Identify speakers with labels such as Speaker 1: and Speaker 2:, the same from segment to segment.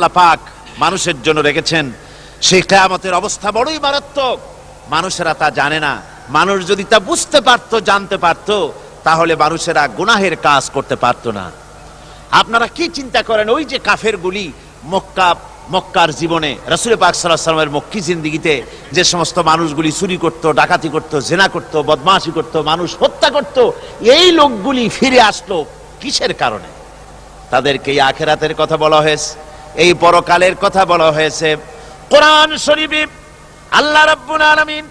Speaker 1: আল্লাহ পাক মানুষের জন্য রেখেছেন। সেই কেয়ামতের অবস্থা বড়ই মারাত্মক। মানুষেরা তা জানে না। মানুষ যদি তা বুঝতে পারতো, জানতে পারতো, তাহলে মানুষেরা গুনাহের কাজ করতে পারতো না। আপনারা কি চিন্তা করেন, ওই যে কাফের গুলি মক্কা, মক্কার জীবনে, রসুল পাক সাল্লাহ সাল্লামের মক্কি জিন্দিগিতে যে সমস্ত মানুষগুলি চুরি করত, ডাকাতি করত, জেনা করত, বদমাশি করত, মানুষ হত্যা করত, এই লোকগুলি ফিরে আসলো কিসের কারণে? তাদেরকে আখেরাতের কথা বলা হয়েছে। এই পরকালের কথা বলা হয়েছে। কোরআন শরীফে আল্লাহ রাব্বুল আলামিন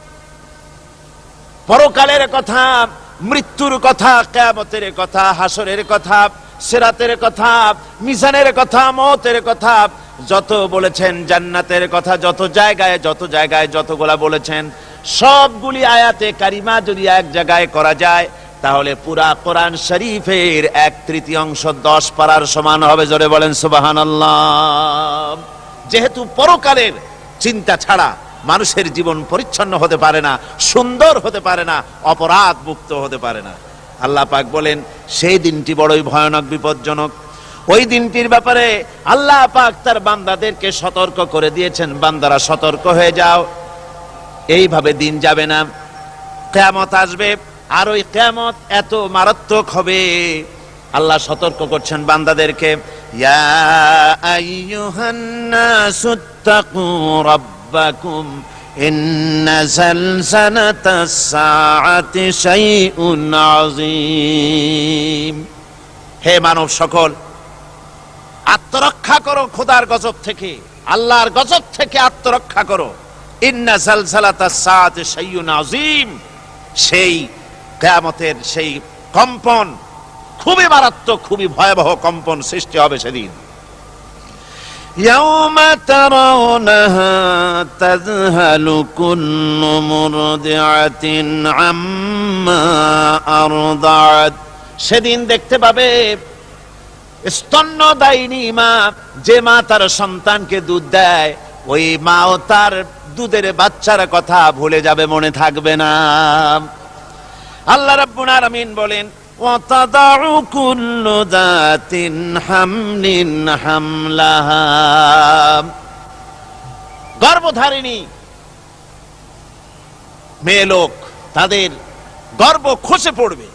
Speaker 1: পরকালের কথা, মৃত্যুর কথা, কেয়ামতের কথা, হাসরের কথা, সেরাতের কথা, মিজানের কথা, মতের কথা, যত বলেছেন জান্নাতের কথা, যত জায়গায় যত জায়গায় যতগুলা বলেছেন, সবগুলি আয়াতে কারিমা যদি এক জায়গায় করা যায় তাহলে পুরা কোরআন শরীফের এক তৃতীয়াংশ দশ পারার সমান হবে, জোরে বলেন সুবাহান যেহেতু পরকালের চিন্তা ছাড়া মানুষের জীবন পরিচ্ছন্ন হতে পারে না, সুন্দর হতে পারে না অপরাধ মুক্ত হতে পারে না। আল্লাহ পাক বলেন, সেই দিনটি বড়ই ভয়ানক, বিপজ্জনক। ওই দিনটির ব্যাপারে আল্লাহ পাক তার বান্দাদেরকে সতর্ক করে দিয়েছেন, বান্দারা সতর্ক হয়ে যাও। এইভাবে দিন যাবে না। কেয়ামত আসবে। আর ওই কেয়ামত এত মারাত্মক হবে। আল্লাহ সতর্ক করছেন বান্দাদেরকে হে মানব সকল, আত্মরক্ষা করো খোদার গজব থেকে, আল্লাহর গজব থেকে আত্মরক্ষা করো। ইন্না শাইউন আযীম, সেই কেয়ামতের সেই কম্পন খুবই মারাত্মক খুবই ভয়াবহ কম্পন সৃষ্টি হবে সেদিন
Speaker 2: يوم ترونها تذهل كل مرضعة عما أرضعت
Speaker 1: সেদিন দেখতে পাবে স্তন্যদায়িনী মা যে মা তার সন্তানকে দুধ দেয় ওই মাও তার দুধের বাচ্চার কথা ভুলে যাবে মনে থাকবে না আল্লাহ রাব্বুল আলামিন বলেন
Speaker 2: وتضع كل ذات حمل حملها
Speaker 1: গর্ভধারিণী মেয়ে লোক তাদের গর্ব খসে পড়বে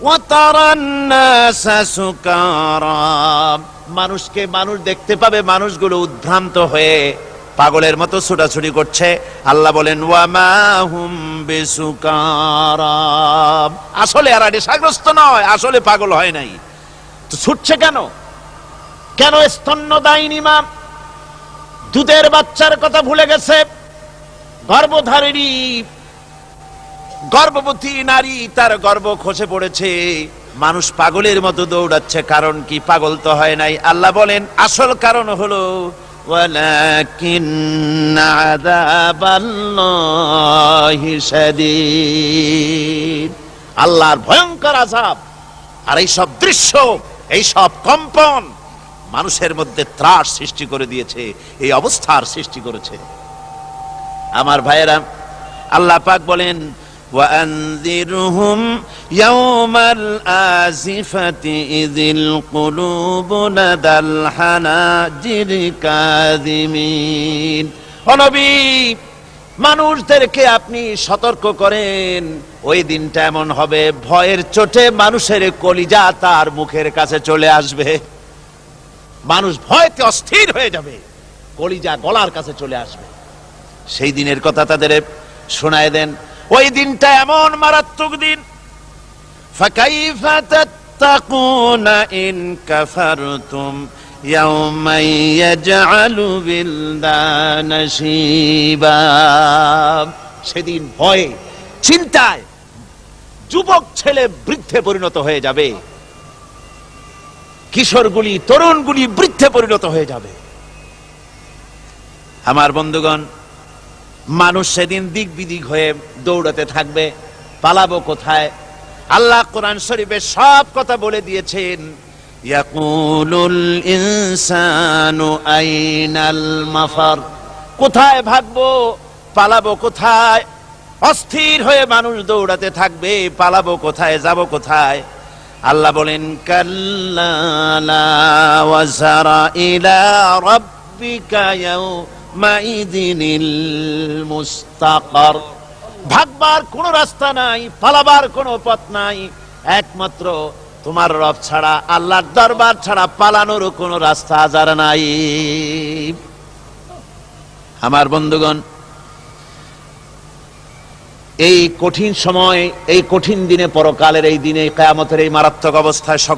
Speaker 2: وترى الناس سكارى
Speaker 1: মানুষকে মানুষ দেখতে পাবে মানুষগুলো উদ্ভ্রান্ত হয়ে পাগলের মতো ছোটাছুটি করছে। আল্লাহ বলেন আসলে আর নেশাগ্রস্ত নয়, আসলে পাগল হয় নাই। তো ছুটছে কেন? কেন স্তন্য দায়নি মা দুধের বাচ্চার কথা ভুলে গেছে? গর্ভধারিণী, গর্ভবতী নারী, তার গর্ব খসে পড়েছে। মানুষ পাগলের মতো দৌড়াচ্ছে, কারণ কি? পাগল তো হয় নাই। আল্লাহ বলেন, আসল কারণ হলো
Speaker 2: ولكن عذاب الله شديد
Speaker 1: আল্লাহর ভয়ঙ্কর আজাব আর এই সব দৃশ্য এই সব কম্পন মানুষের মধ্যে ত্রাস সৃষ্টি করে দিয়েছে এই অবস্থার সৃষ্টি করেছে আমার ভাইয়েরা আল্লাহ পাক বলেন
Speaker 2: وأنذرهم يوم الآزفة إذ القلوب لدى الحناجر كاذمين
Speaker 1: অনবী মানুষদেরকে আপনি সতর্ক করেন ওই দিনটা এমন হবে ভয়ের চোটে মানুষের কলিজা তার মুখের কাছে চলে আসবে মানুষ ভয়তে অস্থির হয়ে যাবে কলিজা গলার কাছে চলে আসবে সেই দিনের কথা তাদের শোনায় দেন ওই দিনটা এমন মারাত্মক দিন
Speaker 2: فكيف تتقون إن كفرتم يوما يجعل بلدان شيبا
Speaker 1: সেদিন ভয়ে চিন্তায় যুবক ছেলে বৃদ্ধে পরিণত হয়ে যাবে কিশোরগুলি তরুণগুলি বৃদ্ধে পরিণত হয়ে যাবে আমার বন্ধুগণ মানুষ সেদিন দিক বিদিক হয়ে দৌড়াতে থাকবে, পালাবো কোথায়? আল্লাহ কোরআন শরীফে সব কথা বলে দিয়েছেন,
Speaker 2: ইয়াকুলুল ইনসানু আইনাল মাফার।
Speaker 1: কোথায় ভাগবো? পালাবো কোথায়? অস্থির হয়ে মানুষ দৌড়াতে থাকবে, পালাবো কোথায়, যাব কোথায়?
Speaker 2: আল্লাহ বলেন কাল্লা ওয়া ইলা রাব্বিকা ইয়াউ মুস্তাকার ভাগবার কোন রাস্তা নাই, পালাবার কোনো পথ নাই, একমাত্র তোমার রব ছাড়া, আল্লাহর দরবার ছাড়া পালানোর কোনো রাস্তা আজার নাই। আমার বন্ধুগণ, এই কঠিন সময়, এই কঠিন দিনে পরকালের এই দিনে, কেয়ামতের এই মারাত্মক অবস্থায় সকল